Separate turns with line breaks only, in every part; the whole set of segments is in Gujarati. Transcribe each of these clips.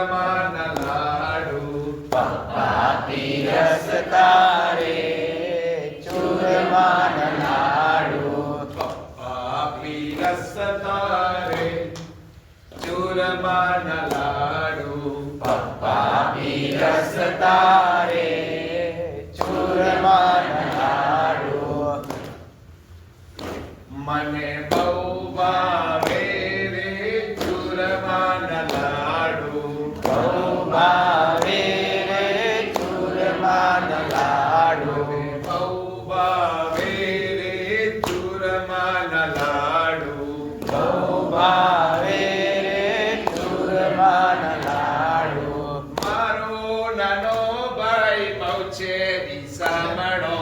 ચૂરમાના લાડુ. પપ્પા પીરસતા રે ચૂરમાના લાડુ. મને બહુ ભાવે છે દિશામણો મારો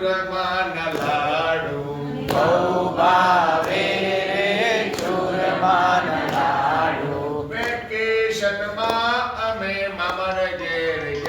ચૂરમાના લાડુ. બહુ ભાવે રે ચૂરમાન લાડુ. વેકેશનમાં અમે મામર ઘેર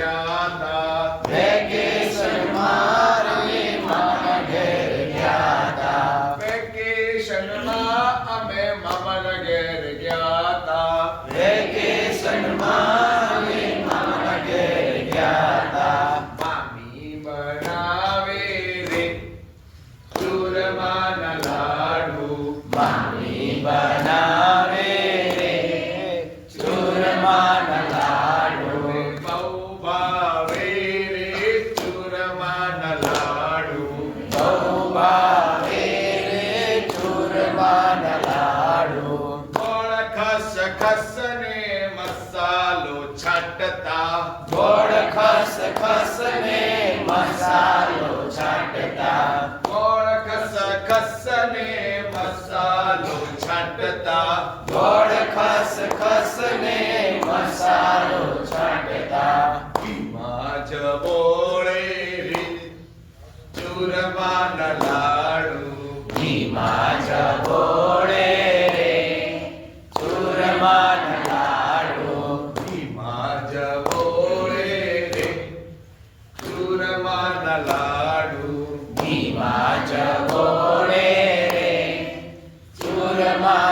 लाडू
मामी बनावे रे। चूरमान लाडू
बहुबावे रे लाडू बहुबावे रे
चूरमान खस खसने मसालो छटता। खस
खसने मसालो छटता। મસાલો છાંટતા.
ગોળ ખસ ખસ ને મસાલો My.